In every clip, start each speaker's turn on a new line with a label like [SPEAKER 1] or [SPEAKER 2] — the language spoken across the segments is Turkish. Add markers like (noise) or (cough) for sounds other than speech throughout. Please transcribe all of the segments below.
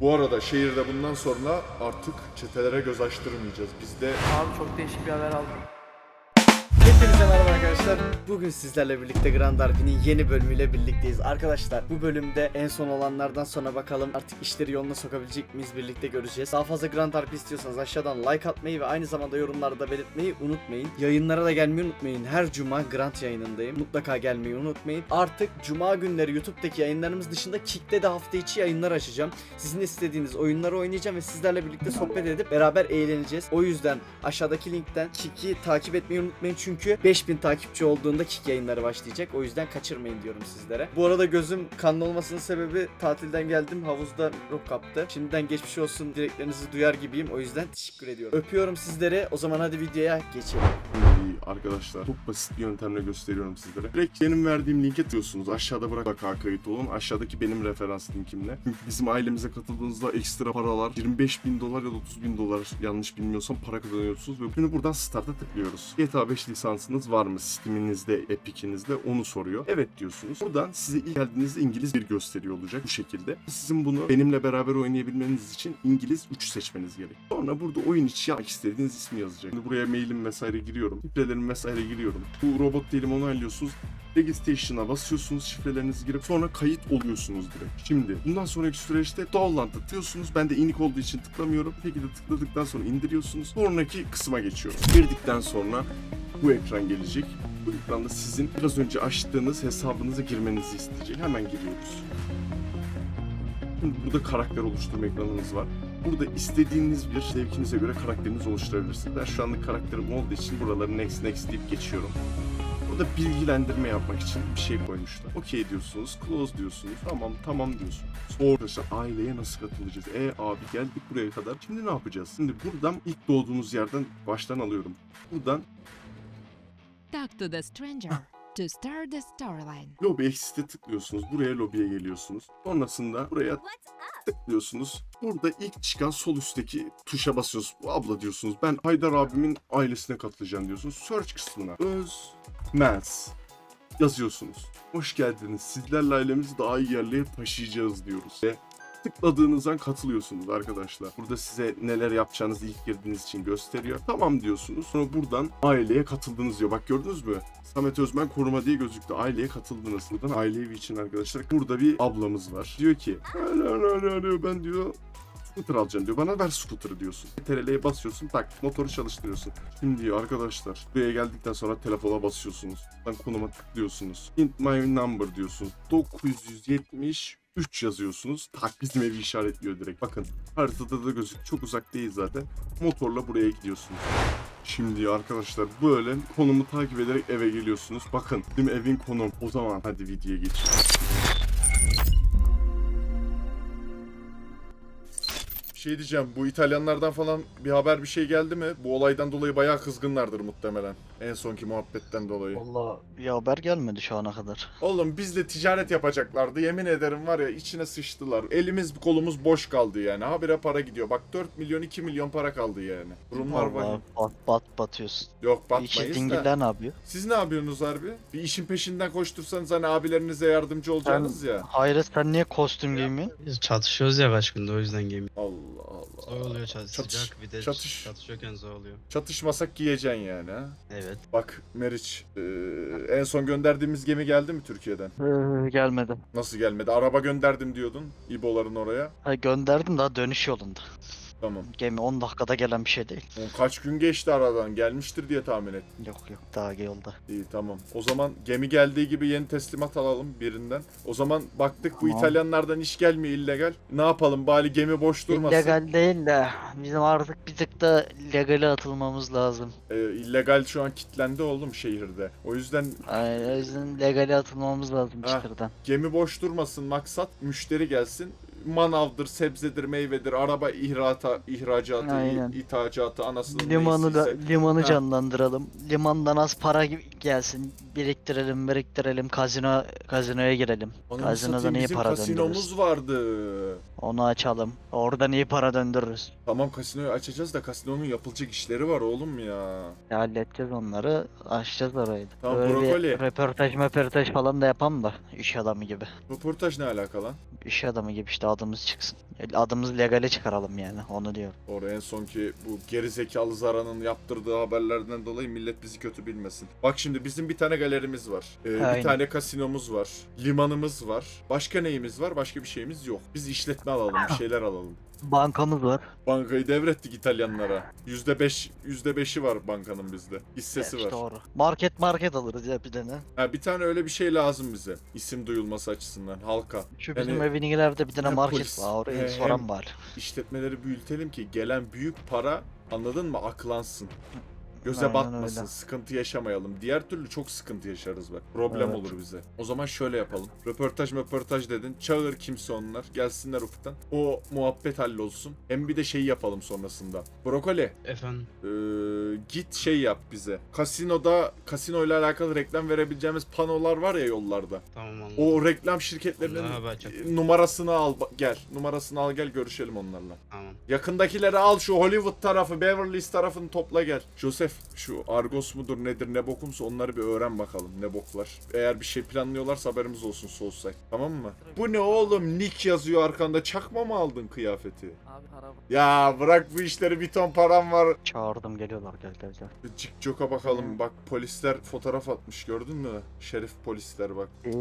[SPEAKER 1] Bu arada şehirde bundan sonra artık çetelere göz açtırmayacağız. Bizde
[SPEAKER 2] Abi çok değişik bir haber aldım.
[SPEAKER 3] Hepinize merhaba arkadaşlar. Bugün sizlerle birlikte Grand Arpi'nin yeni bölümüyle birlikteyiz. Arkadaşlar bu bölümde en son olanlardan sonra bakalım artık işleri yoluna sokabilecek miyiz birlikte göreceğiz. Daha fazla Grand Arpi istiyorsanız aşağıdan like atmayı ve aynı zamanda yorumlarda belirtmeyi unutmayın. Yayınlara da gelmeyi unutmayın. Her cuma Grand yayınındayım. Mutlaka gelmeyi unutmayın. Artık cuma günleri YouTube'daki yayınlarımız dışında Kick'te de hafta içi yayınlar açacağım. Sizin istediğiniz oyunları oynayacağım ve sizlerle birlikte sohbet edip beraber eğleneceğiz. O yüzden aşağıdaki linkten Kick'i takip etmeyi unutmayın çünkü 5000 takipçi olduğunda Kick yayınları başlayacak. O yüzden kaçırmayın diyorum sizlere. Bu arada gözüm kanlı olmasının sebebi tatilden geldim havuzda mikrop kaptı. Şimdiden geçmiş olsun dileklerinizi duyar gibiyim. O yüzden teşekkür ediyorum. Öpüyorum sizleri. O zaman hadi videoya geçelim.
[SPEAKER 1] Arkadaşlar çok basit bir yöntemle gösteriyorum sizlere. Direkt benim verdiğim linke tıklıyorsunuz. Aşağıda mutlaka kayıt olun. Aşağıdaki benim referans linkimle. Çünkü bizim ailemize katıldığınızda ekstra paralar 25 bin dolar ya da 30 bin dolar yanlış bilmiyorsam para kazanıyorsunuz. Ve şimdi buradan start'a tıklıyoruz. GTA 5 lisansınız var mı? Steam'inizde, Epic'inizde onu soruyor. Evet diyorsunuz. Buradan size ilk geldiğinizde İngiliz bir gösteriyor olacak bu şekilde. Sizin bunu benimle beraber oynayabilmeniz için İngiliz 3 seçmeniz gerek. Sonra burada oyun içi yapmak istediğiniz ismi yazacak. Şimdi buraya mailim vesaire giriyorum. Şifrelerimi vesaire giriyorum. Bu robot değilim onaylıyorsunuz. Registration'a basıyorsunuz şifrelerinizi girip sonra kayıt oluyorsunuz direkt. Şimdi bundan sonraki süreçte download tıklıyorsunuz. Ben de inik olduğu için tıklamıyorum. Peki de tıkladıktan sonra indiriyorsunuz. Sonraki kısma geçiyoruz. Girdikten sonra bu ekran gelecek. Bu ekranda sizin biraz önce açtığınız hesabınıza girmenizi isteyecek. Hemen giriyoruz. Şimdi burada karakter oluşturma ekranınız var. Burada istediğiniz bir zevkinize göre karakterinizi oluşturabilirsiniz. Ben şu anlık karakterim olduğu için buraları next next deyip geçiyorum. Burada bilgilendirme yapmak için bir şey koymuşlar. Okey diyorsunuz, close diyorsunuz, tamam tamam diyorsunuz. Sonra arkadaşlar aileye nasıl katılacağız? E abi geldik buraya kadar. Şimdi ne yapacağız? Şimdi buradan ilk doğduğunuz yerden baştan alıyorum. Buradan
[SPEAKER 4] Talk to the stranger to start the storyline.
[SPEAKER 1] Lobby Exit'e tıklıyorsunuz. Buraya lobiye geliyorsunuz. Sonrasında buraya tıklıyorsunuz. Burada ilk çıkan sol üstteki tuşa basıyorsunuz. Bu abla diyorsunuz. Ben Haydar abimin ailesine katılacağım diyorsunuz. Search kısmına öz Mens yazıyorsunuz. Hoş geldiniz. Sizlerle ailemizi daha iyi yerlere taşıyacağız diyoruz. Ve tıkladığınız an katılıyorsunuz arkadaşlar. Burada size neler yapacağınızı ilk girdiğiniz için gösteriyor. Tamam diyorsunuz. Sonra buradan aileye katıldınız diyor. Bak gördünüz mü? Samet Özmen koruma diye gözüktü. Aileye katıldınız. Buradan aile evi için arkadaşlar. Burada bir ablamız var. Diyor ki "Alo, alo, alo, ben diyor scooter alacağım diyor. Bana ver scooter'ı diyorsun. TRL'ye basıyorsun tak motoru çalıştırıyorsun. Şimdi diyor arkadaşlar buraya geldikten sonra telefona basıyorsunuz. Ben konuma tıklıyorsunuz. Int my number diyorsunuz. 970 3 yazıyorsunuz. Tak bizim evi işaretliyor direkt. Bakın haritada da gözük çok uzak değil zaten. Motorla buraya gidiyorsunuz. Şimdi arkadaşlar böyle konumu takip ederek eve geliyorsunuz. Bakın bizim evin konum. O zaman hadi videoya geçelim. Şey diyeceğim. Bu İtalyanlardan falan bir haber bir şey geldi mi? Bu olaydan dolayı bayağı kızgınlardır muhtemelen. En sonki muhabbetten dolayı.
[SPEAKER 5] Valla bir haber gelmedi şu ana kadar.
[SPEAKER 1] Oğlum bizle ticaret yapacaklardı. Yemin ederim var ya içine sıçtılar. Elimiz kolumuz boş kaldı yani. Habire para gidiyor. Bak 4 milyon 2 milyon para kaldı yani. Durumlar var.
[SPEAKER 5] Bat, bat batıyorsun.
[SPEAKER 1] Yok batmayız da.
[SPEAKER 5] dingiller ne yapıyor?
[SPEAKER 1] Siz ne yapıyorsunuz harbi? Bir işin peşinden koştursanız hani abilerinize yardımcı olacaksınız ya.
[SPEAKER 5] Hayret sen niye kostüm giymiyorsun?
[SPEAKER 6] Biz çatışıyoruz ya gündür o yüzden game.
[SPEAKER 1] Allah Allah.
[SPEAKER 6] Zor oluyor çatış,
[SPEAKER 1] Çatış-
[SPEAKER 6] sıcak bir de
[SPEAKER 1] çatış.
[SPEAKER 6] çatışıyorken zor oluyor.
[SPEAKER 1] Çatışmasak giyeceksin yani ha.
[SPEAKER 6] Evet.
[SPEAKER 1] Bak Meriç, eee, en son gönderdiğimiz gemi geldi mi Türkiye'den?
[SPEAKER 5] Ee, gelmedi.
[SPEAKER 1] Nasıl gelmedi? Araba gönderdim diyordun İbo'ların oraya.
[SPEAKER 5] Ha, gönderdim daha dönüş yolunda.
[SPEAKER 1] Tamam.
[SPEAKER 5] Gemi 10 dakikada gelen bir şey değil.
[SPEAKER 1] Oğlum Kaç gün geçti aradan? Gelmiştir diye tahmin et.
[SPEAKER 5] Yok yok daha yolda.
[SPEAKER 1] İyi tamam. O zaman gemi geldiği gibi yeni teslimat alalım birinden. O zaman baktık bu
[SPEAKER 5] Tamam.
[SPEAKER 1] İtalyanlardan iş gelmiyor illegal. Ne yapalım bari gemi boş durmasın.
[SPEAKER 5] İllegal değil de bizim artık bir tık da legale atılmamız lazım.
[SPEAKER 1] Ee, illegal şu an kitlendi oğlum şehirde. O yüzden
[SPEAKER 5] Yani o yüzden legale atılmamız lazım
[SPEAKER 1] Ha.
[SPEAKER 5] çıkırdan.
[SPEAKER 1] gemi boş durmasın maksat müşteri gelsin. Manavdır, sebzedir, meyvedir, araba ihrata, ihracatı,
[SPEAKER 5] Aynen.
[SPEAKER 1] ithacatı, anasının
[SPEAKER 5] Limanı da
[SPEAKER 1] neysiyse.
[SPEAKER 5] limanı
[SPEAKER 1] Ha.
[SPEAKER 5] canlandıralım. Limandan az para gelsin biriktirelim biriktirelim kazino kazinoya girelim.
[SPEAKER 7] Ananı
[SPEAKER 5] Kazinodan
[SPEAKER 7] satayım,
[SPEAKER 5] iyi
[SPEAKER 7] bizim
[SPEAKER 5] para
[SPEAKER 7] kasinomuz
[SPEAKER 5] döndürürüz.
[SPEAKER 7] vardı.
[SPEAKER 5] Onu açalım. Oradan iyi para döndürürüz.
[SPEAKER 7] Tamam kasinoyu açacağız da kasinonun yapılacak işleri var oğlum ya.
[SPEAKER 5] Ya halledeceğiz onları. Açacağız orayı. da.
[SPEAKER 7] Tamam,
[SPEAKER 5] Böyle bir
[SPEAKER 7] brokoli.
[SPEAKER 5] röportaj röportaj falan da yapalım da iş adamı gibi.
[SPEAKER 7] Röportaj ne alaka lan?
[SPEAKER 5] İş adamı gibi işte adımız çıksın. Adımız legale çıkaralım yani onu diyorum.
[SPEAKER 7] Orada en son ki bu gerizekalı Zara'nın yaptırdığı haberlerden dolayı millet bizi kötü bilmesin. Bak şimdi bizim bir tane galerimiz var. Ee, bir tane kasinomuz var. Limanımız var. Başka neyimiz var? Başka bir şeyimiz yok. Biz işletme alalım, bir şeyler alalım.
[SPEAKER 5] Bankamız var.
[SPEAKER 7] Bankayı devrettik İtalyanlara. %5, %5'i var bankanın bizde. Hissesi
[SPEAKER 5] işte
[SPEAKER 7] var.
[SPEAKER 5] doğru. Market market alırız ya bir tane.
[SPEAKER 7] Ha, bir tane öyle bir şey lazım bize. İsim duyulması açısından halka.
[SPEAKER 5] Şu
[SPEAKER 7] Yani
[SPEAKER 5] bizim evin ileride bir tane
[SPEAKER 7] hem
[SPEAKER 5] market
[SPEAKER 7] polis,
[SPEAKER 5] var. Orayı
[SPEAKER 7] he-
[SPEAKER 5] soran
[SPEAKER 7] hem-
[SPEAKER 5] var.
[SPEAKER 7] İşletmeleri büyütelim ki gelen büyük para anladın mı aklansın. Göze
[SPEAKER 5] Aynen
[SPEAKER 7] batmasın,
[SPEAKER 5] öyle.
[SPEAKER 7] sıkıntı yaşamayalım. Diğer türlü çok sıkıntı yaşarız bak. Problem
[SPEAKER 5] Evet.
[SPEAKER 7] olur bize. O zaman şöyle yapalım. Röportaj röportaj dedin. Çağır kimse onlar. Gelsinler ufuktan. O muhabbet hallolsun. Hem bir de şey yapalım sonrasında. Brokoli.
[SPEAKER 6] Efendim.
[SPEAKER 7] Ee, git şey yap bize. Kasinoda kasinoyla alakalı reklam verebileceğimiz panolar var ya yollarda.
[SPEAKER 6] Tamam anladım.
[SPEAKER 7] O reklam şirketlerinin
[SPEAKER 6] Onlara
[SPEAKER 7] e, numarasını al ba- gel. Numarasını al gel görüşelim onlarla.
[SPEAKER 6] Tamam.
[SPEAKER 7] Yakındakileri al şu Hollywood tarafı, Beverly Hills tarafını topla gel. Joseph şu Argos mudur nedir ne bokumsa onları bir öğren bakalım ne boklar. Eğer bir şey planlıyorlarsa haberimiz olsun Soulside. Tamam mı? Bu ne oğlum? Nick yazıyor arkanda. Çakma mı aldın kıyafeti?
[SPEAKER 8] Abi para
[SPEAKER 7] Ya bırak bu işleri bir ton param var.
[SPEAKER 5] Çağırdım geliyorlar gel gel gel.
[SPEAKER 7] Cik Jok'a bakalım. Bak polisler fotoğraf atmış gördün mü? Şerif polisler bak.
[SPEAKER 5] 1,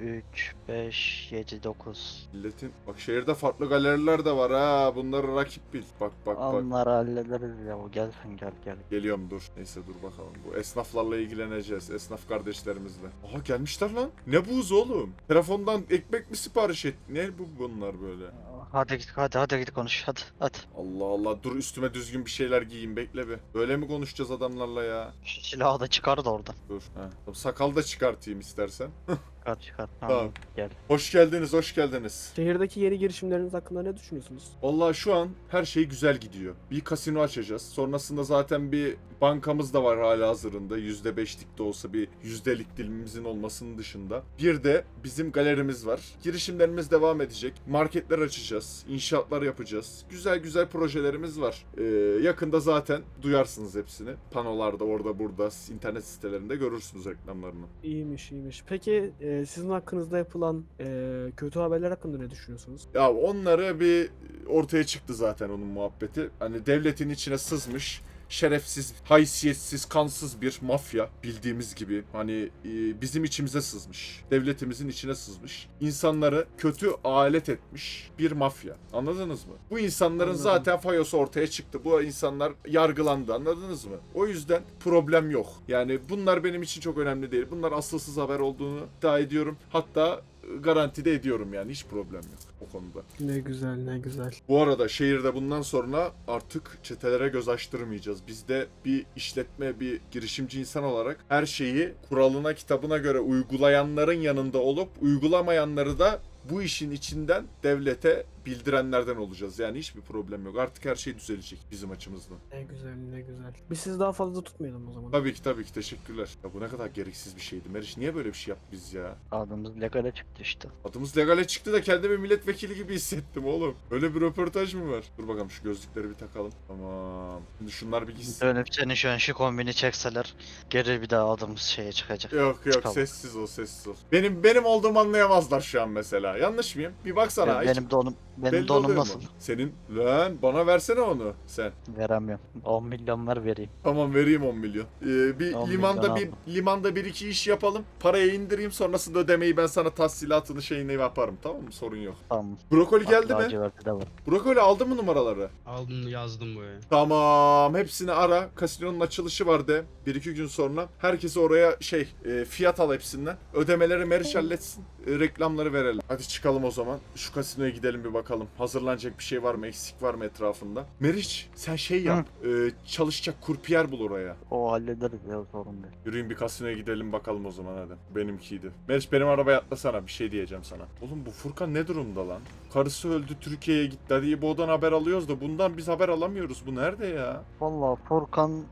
[SPEAKER 5] 3, 5, 7, 9.
[SPEAKER 7] Milletin bak şehirde farklı galeriler de var ha. Bunları rakip bil. Bak bak bak.
[SPEAKER 5] Onları hallederiz ya o gelsin gel gel.
[SPEAKER 7] Geliyorum dur. Neyse dur bakalım. Bu esnaflarla ilgileneceğiz. Esnaf kardeşlerimizle. Aha gelmişler lan. Ne buz oğlum? Telefondan ekmek mi sipariş et? Ne bu bunlar böyle?
[SPEAKER 5] Hadi git hadi hadi git konuş hadi hadi.
[SPEAKER 7] Allah Allah dur üstüme düzgün bir şeyler giyeyim bekle bir. Böyle mi konuşacağız adamlarla ya?
[SPEAKER 5] Şu silahı da çıkar da oradan.
[SPEAKER 7] Dur. Tamam, Sakal da çıkartayım istersen. (laughs)
[SPEAKER 5] Çıkar çıkar.
[SPEAKER 7] Tamam.
[SPEAKER 5] Tamam. Gel.
[SPEAKER 7] Hoş geldiniz, hoş geldiniz.
[SPEAKER 9] Şehirdeki yeni girişimleriniz hakkında ne düşünüyorsunuz?
[SPEAKER 7] Vallahi şu an her şey güzel gidiyor. Bir kasino açacağız. Sonrasında zaten bir bankamız da var hala hazırında. %5'lik de olsa bir yüzdelik dilimimizin olmasının dışında. Bir de bizim galerimiz var. Girişimlerimiz devam edecek. Marketler açacağız. İnşaatlar yapacağız. Güzel güzel projelerimiz var. Ee, yakında zaten duyarsınız hepsini. Panolarda orada burada internet sitelerinde görürsünüz reklamlarını.
[SPEAKER 9] İyiymiş iyiymiş. Peki e, sizin hakkınızda yapılan e, kötü haberler hakkında ne düşünüyorsunuz?
[SPEAKER 7] Ya onları bir ortaya çıktı zaten onun muhabbeti. Hani devletin içine sızmış şerefsiz, haysiyetsiz, kansız bir mafya bildiğimiz gibi hani e, bizim içimize sızmış. Devletimizin içine sızmış. İnsanları kötü alet etmiş bir mafya. Anladınız mı? Bu insanların
[SPEAKER 9] Anladım.
[SPEAKER 7] zaten fayosu ortaya çıktı. Bu insanlar yargılandı. Anladınız mı? O yüzden problem yok. Yani bunlar benim için çok önemli değil. Bunlar asılsız haber olduğunu iddia ediyorum. Hatta garantide ediyorum yani hiç problem yok o konuda.
[SPEAKER 9] Ne güzel ne güzel.
[SPEAKER 7] Bu arada şehirde bundan sonra artık çetelere göz açtırmayacağız. Biz de bir işletme, bir girişimci insan olarak her şeyi kuralına, kitabına göre uygulayanların yanında olup uygulamayanları da bu işin içinden devlete bildirenlerden olacağız. Yani hiçbir problem yok. Artık her şey düzelecek bizim açımızdan.
[SPEAKER 9] Ne güzel ne güzel. Biz sizi daha fazla tutmayalım o zaman.
[SPEAKER 7] Tabii ki tabii ki teşekkürler. Ya bu ne kadar gereksiz bir şeydi. Meriç niye böyle bir şey yaptı biz ya?
[SPEAKER 5] Adımız legale çıktı işte.
[SPEAKER 7] Adımız legale çıktı da kendimi milletvekili gibi hissettim oğlum. Böyle bir röportaj mı var? Dur bakalım şu gözlükleri bir takalım. Tamam. Şimdi şunlar bir gitsin.
[SPEAKER 5] Dönüp seni şu an şu kombini çekseler gelir bir daha adımız şeye çıkacak.
[SPEAKER 7] Yok yok
[SPEAKER 5] Çıkalım.
[SPEAKER 7] sessiz ol sessiz ol. Benim benim olduğumu anlayamazlar şu an mesela. Yanlış mıyım? Bir baksana. hiç
[SPEAKER 5] benim donum benim
[SPEAKER 7] belli
[SPEAKER 5] donum
[SPEAKER 7] oluyor mu?
[SPEAKER 5] nasıl?
[SPEAKER 7] Senin lan bana versene onu sen.
[SPEAKER 5] Veremiyorum. 10 milyon ver vereyim.
[SPEAKER 7] Tamam vereyim 10 milyon. Ee, bir
[SPEAKER 5] 10
[SPEAKER 7] limanda
[SPEAKER 5] milyon
[SPEAKER 7] bir
[SPEAKER 5] aldım.
[SPEAKER 7] limanda bir iki iş yapalım. Paraya indireyim sonrasında ödemeyi ben sana tahsilatını şeyini yaparım. Tamam mı? Sorun yok.
[SPEAKER 5] Tamam.
[SPEAKER 7] Brokoli geldi mi?
[SPEAKER 5] de var.
[SPEAKER 7] Brokoli aldı mı numaraları?
[SPEAKER 6] Aldım yazdım buraya.
[SPEAKER 7] Tamam. Hepsini ara. Kasinonun açılışı var de. Bir iki gün sonra. Herkese oraya şey e, fiyat al hepsinden. Ödemeleri Meriç halletsin. E, reklamları verelim. Hadi çıkalım o zaman. Şu kasinoya gidelim bir bakalım. Hazırlanacak bir şey var mı? Eksik var mı etrafında? Meriç sen şey yap. E, çalışacak kurpiyer bul oraya.
[SPEAKER 5] O hallederiz ya sorun değil.
[SPEAKER 7] Yürüyün bir kasinoya gidelim bakalım o zaman hadi. Benimkiydi. Meriç benim arabaya atlasana bir şey diyeceğim sana. Oğlum bu Furkan ne durumda lan? Karısı öldü Türkiye'ye gitti. Hadi İbo'dan haber alıyoruz da bundan biz haber alamıyoruz. Bu nerede ya?
[SPEAKER 5] Valla Furkan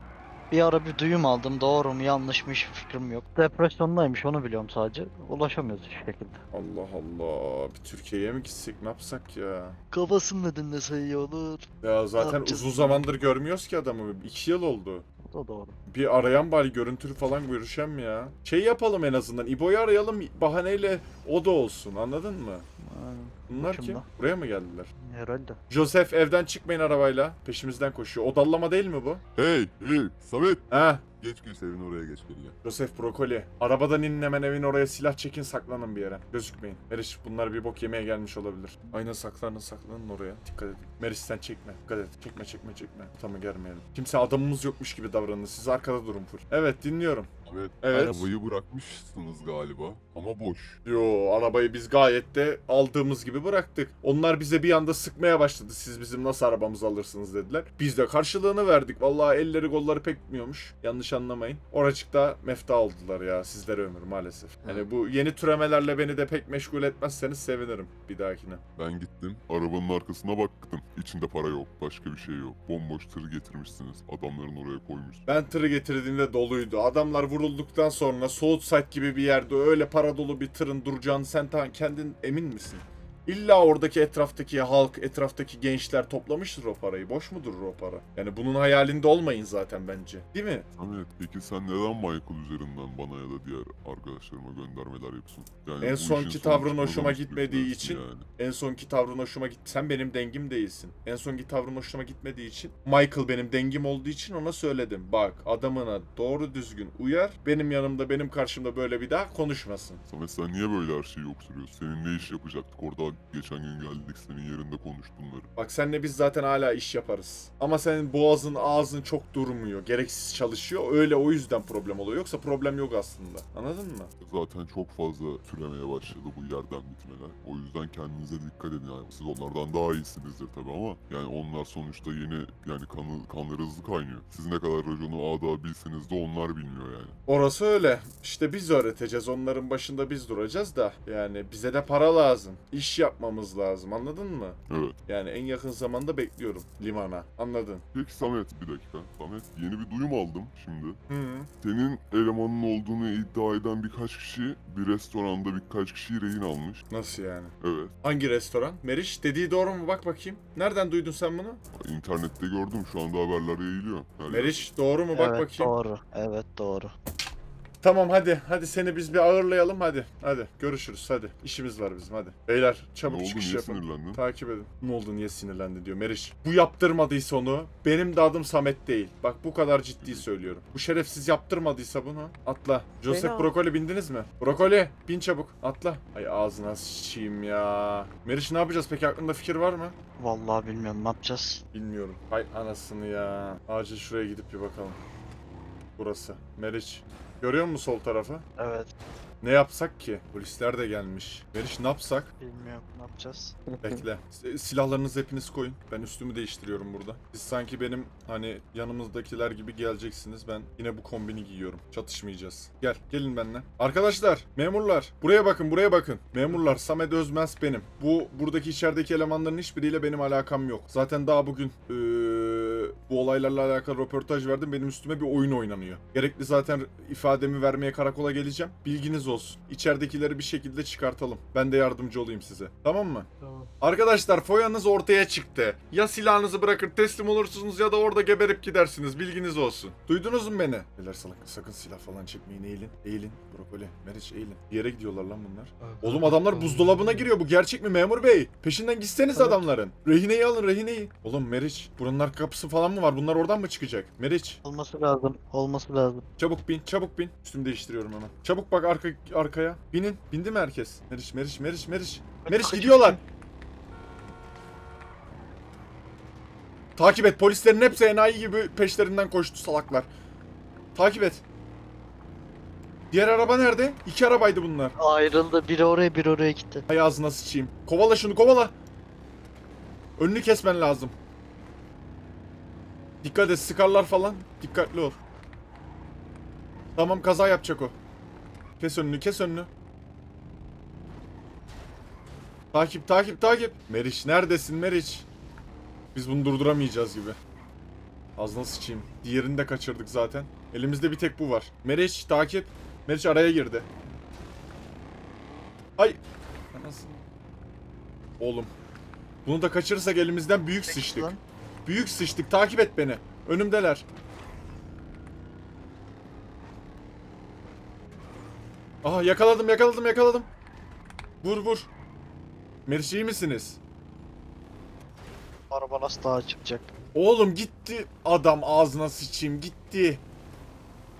[SPEAKER 5] bir ara bir duyum aldım. Doğru mu yanlış mı hiçbir fikrim yok. Depresyondaymış onu biliyorum sadece. Ulaşamıyoruz hiçbir şekilde.
[SPEAKER 7] Allah Allah. Bir Türkiye'ye mi gitsek ne yapsak ya?
[SPEAKER 5] Kafasını dinlese iyi olur.
[SPEAKER 7] Ya zaten
[SPEAKER 5] yapacağız?
[SPEAKER 7] uzun zamandır görmüyoruz ki adamı. İki yıl oldu.
[SPEAKER 5] O da doğru.
[SPEAKER 7] Bir arayan bari görüntülü falan görüşen mi ya? Şey yapalım en azından. İbo'yu arayalım bahaneyle o da olsun anladın mı?
[SPEAKER 5] Aynen.
[SPEAKER 7] Bunlar
[SPEAKER 5] Kim
[SPEAKER 7] kim? Buraya mı geldiler?
[SPEAKER 5] Herhalde.
[SPEAKER 7] Joseph evden çıkmayın arabayla. Peşimizden koşuyor. O dallama değil mi bu?
[SPEAKER 8] Hey, hey, Samet.
[SPEAKER 7] Ha,
[SPEAKER 8] Geç geç evin oraya geç geri.
[SPEAKER 7] Joseph Brokoli. Arabadan inin hemen evin oraya silah çekin saklanın bir yere. Gözükmeyin. Meriç bunlar bir bok yemeye gelmiş olabilir. Aynen saklanın saklanın oraya. Dikkat edin. Meriç sen çekme. Dikkat et. Çekme çekme çekme. Tamam gelmeyelim. Kimse adamımız yokmuş gibi davranın. Siz arkada durun full. Evet dinliyorum.
[SPEAKER 8] Samet,
[SPEAKER 7] Evet.
[SPEAKER 8] arabayı bırakmışsınız galiba ama boş.
[SPEAKER 7] Yo arabayı biz gayet de aldığımız gibi bıraktık. Onlar bize bir anda sıkmaya başladı. Siz bizim nasıl arabamızı alırsınız dediler. Biz de karşılığını verdik. Vallahi elleri golları pek gitmiyormuş. Yanlış anlamayın. Oracıkta mefta oldular ya sizlere ömür maalesef. Yani bu yeni türemelerle beni de pek meşgul etmezseniz sevinirim bir dahakine.
[SPEAKER 8] Ben gittim, arabanın arkasına baktım. İçinde para yok, başka bir şey yok. Bomboş tır getirmişsiniz, adamların oraya koymuş.
[SPEAKER 7] Ben tırı getirdiğimde doluydu. Adamlar vurulduktan sonra Southside gibi bir yerde öyle para dolu bir tırın duracağını sen ta- kendin emin misin? İlla oradaki etraftaki halk, etraftaki gençler toplamıştır o parayı. Boş mudur o para? Yani bunun hayalinde olmayın zaten bence. Değil mi?
[SPEAKER 8] Samet, peki sen neden Michael üzerinden bana ya da diğer arkadaşlarıma göndermeler yapıyorsun? Yani
[SPEAKER 7] En
[SPEAKER 8] bu
[SPEAKER 7] sonki
[SPEAKER 8] işin
[SPEAKER 7] tavrın hoşuma gitmediği için-
[SPEAKER 8] yani?
[SPEAKER 7] En sonki tavrın hoşuma gitti. Sen benim dengim değilsin. En sonki tavrın hoşuma gitmediği için Michael benim dengim olduğu için ona söyledim. Bak adamına doğru düzgün uyar. Benim yanımda benim karşımda böyle bir daha konuşmasın.
[SPEAKER 8] Samet sen niye böyle her şeyi yoksuruyorsun? Senin ne iş yapacaktık orada geçen gün geldik senin yerinde konuştuk bunları.
[SPEAKER 7] Bak senle biz zaten hala iş yaparız. Ama senin boğazın ağzın çok durmuyor. Gereksiz çalışıyor. Öyle o yüzden problem oluyor. Yoksa problem yok aslında. Anladın mı?
[SPEAKER 8] Zaten çok fazla türemeye başladı bu yerden bitmeler. O yüzden kendinize dikkat edin yani. Siz onlardan daha iyisinizdir tabii ama yani onlar sonuçta yeni yani kanı, kanları hızlı kaynıyor. Siz ne kadar raconu ağda bilseniz de onlar bilmiyor yani.
[SPEAKER 7] Orası öyle. İşte biz öğreteceğiz. Onların başında biz duracağız da. Yani bize de para lazım. İş yapmamız lazım. Anladın mı?
[SPEAKER 8] Evet.
[SPEAKER 7] Yani en yakın zamanda bekliyorum limana. Anladın?
[SPEAKER 8] Peki Samet bir dakika. Samet yeni bir duyum aldım şimdi.
[SPEAKER 7] Hı.
[SPEAKER 8] Senin elemanın olduğunu iddia eden birkaç kişi bir restoranda birkaç kişiyi rehin almış.
[SPEAKER 7] Nasıl yani?
[SPEAKER 8] Evet.
[SPEAKER 7] Hangi restoran? Meriç dediği doğru mu? Bak bakayım. Nereden duydun sen bunu?
[SPEAKER 8] İnternette gördüm şu anda haberler yayılıyor. Her
[SPEAKER 7] Meriç doğru mu? Bak
[SPEAKER 5] evet
[SPEAKER 7] bakayım.
[SPEAKER 5] doğru. Evet doğru.
[SPEAKER 7] Tamam hadi. Hadi seni biz bir ağırlayalım hadi. Hadi görüşürüz hadi. İşimiz var bizim hadi. Beyler
[SPEAKER 8] Ne
[SPEAKER 7] çabuk
[SPEAKER 8] oldu
[SPEAKER 7] çıkış
[SPEAKER 8] niye
[SPEAKER 7] yapın.
[SPEAKER 8] sinirlendin?
[SPEAKER 7] Takip edin. Ne oldu niye sinirlendi diyor Meriç. Bu yaptırmadıysa onu benim de adım Samet değil. Bak bu kadar ciddi söylüyorum. Bu şerefsiz yaptırmadıysa bunu atla. Joseph
[SPEAKER 9] Beni al.
[SPEAKER 7] Brokoli bindiniz mi? Brokoli bin çabuk atla. Ay ağzına sıçayım ya. Meriç ne yapacağız peki aklında fikir var mı?
[SPEAKER 5] Vallahi bilmiyorum ne yapacağız.
[SPEAKER 7] Bilmiyorum. Hay anasını ya. Acil şuraya gidip bir bakalım. Burası. Meriç. Görüyor musun sol tarafı?
[SPEAKER 5] Evet
[SPEAKER 7] Ne yapsak ki? Polisler de gelmiş. Meriç ne yapsak?
[SPEAKER 5] bilmiyorum ne yapacağız. (laughs)
[SPEAKER 7] Bekle. S- Silahlarınızı hepiniz koyun. Ben üstümü değiştiriyorum burada. Siz sanki benim hani yanımızdakiler gibi geleceksiniz. Ben yine bu kombini giyiyorum. Çatışmayacağız. Gel. Gelin benimle. Arkadaşlar, memurlar. Buraya bakın, buraya bakın. Memurlar, Samet Özmez benim. Bu buradaki içerideki elemanların hiçbiriyle benim alakam yok. Zaten daha bugün eee, bu olaylarla alakalı röportaj verdim. Benim üstüme bir oyun oynanıyor. Gerekli zaten ifademi vermeye karakola geleceğim. Bilginiz olsun. İçeridekileri bir şekilde çıkartalım. Ben de yardımcı olayım size. Tamam mı?
[SPEAKER 9] Tamam.
[SPEAKER 7] Arkadaşlar foyanız ortaya çıktı. Ya silahınızı bırakır teslim olursunuz ya da orada geberip gidersiniz. Bilginiz olsun. Duydunuz mu beni? Beyler salak sakın silah falan çekmeyin. Eğilin. Eğilin. Brokoli. Meriç eğilin. Bir yere gidiyorlar lan bunlar. Oğlum adamlar buzdolabına giriyor. Bu gerçek mi memur bey? Peşinden gitseniz
[SPEAKER 9] Evet.
[SPEAKER 7] adamların. Rehineyi alın rehineyi. Oğlum Meriç. Buranın arka kapısı falan mı var? Bunlar oradan mı çıkacak? Meriç.
[SPEAKER 5] Olması lazım. Olması lazım.
[SPEAKER 7] Çabuk bin, çabuk bin. Üstümü değiştiriyorum hemen. Çabuk bak arka arkaya. Binin. Bindi mi herkes? Meriç, Meriç, Meriç, Meriç. Meriç gidiyorlar. Takip et. Polislerin hepsi enayi gibi peşlerinden koştu salaklar. Takip et. Diğer araba nerede? İki arabaydı bunlar.
[SPEAKER 5] Ayrıldı. Biri oraya biri oraya gitti.
[SPEAKER 7] Hay ağzına sıçayım. Kovala şunu kovala. Önünü kesmen lazım. Dikkat et sıkarlar falan. Dikkatli ol. Tamam kaza yapacak o. Kes önünü kes önünü. Takip takip takip. Meriç neredesin Meriç? Biz bunu durduramayacağız gibi. Nasıl sıçayım. Diğerini de kaçırdık zaten. Elimizde bir tek bu var. Meriç takip. Meriç araya girdi. Ay. Anasını. Oğlum. Bunu da kaçırırsak elimizden büyük sıçtık.
[SPEAKER 5] lan.
[SPEAKER 7] Büyük sıçtık. Takip et beni. Önümdeler. Aha yakaladım yakaladım yakaladım. Vur vur. Meriç iyi misiniz?
[SPEAKER 5] Araba nasıl daha çıkacak?
[SPEAKER 7] Oğlum gitti adam ağzına sıçayım gitti.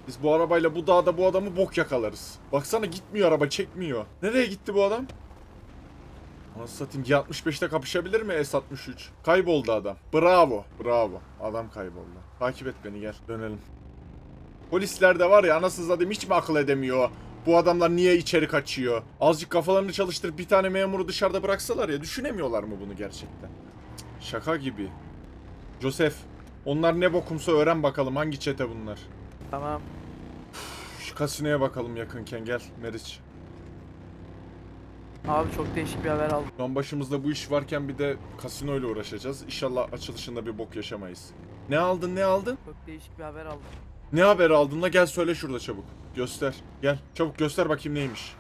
[SPEAKER 7] Biz bu arabayla bu dağda bu adamı bok yakalarız. Baksana gitmiyor araba çekmiyor. Nereye gitti bu adam? Anasını satayım G65'te kapışabilir mi S63? Kayboldu adam. Bravo. Bravo. Adam kayboldu. Takip et beni gel. Dönelim. Polisler de var ya anasını satayım hiç mi akıl edemiyor? Bu adamlar niye içeri kaçıyor? Azıcık kafalarını çalıştırıp bir tane memuru dışarıda bıraksalar ya düşünemiyorlar mı bunu gerçekten? Cık, Şaka gibi. Joseph, onlar ne bokumsa öğren bakalım hangi çete bunlar.
[SPEAKER 2] Tamam.
[SPEAKER 7] Şu kasinoya bakalım yakınken gel Meriç.
[SPEAKER 2] Abi çok değişik bir haber aldım.
[SPEAKER 7] Şu an başımızda bu iş varken bir de kasinoyla uğraşacağız. İnşallah açılışında bir bok yaşamayız. Ne aldın ne aldın?
[SPEAKER 2] Çok değişik bir haber aldım.
[SPEAKER 7] Ne haber aldın la gel söyle şurada çabuk. Göster. Gel çabuk göster bakayım neymiş.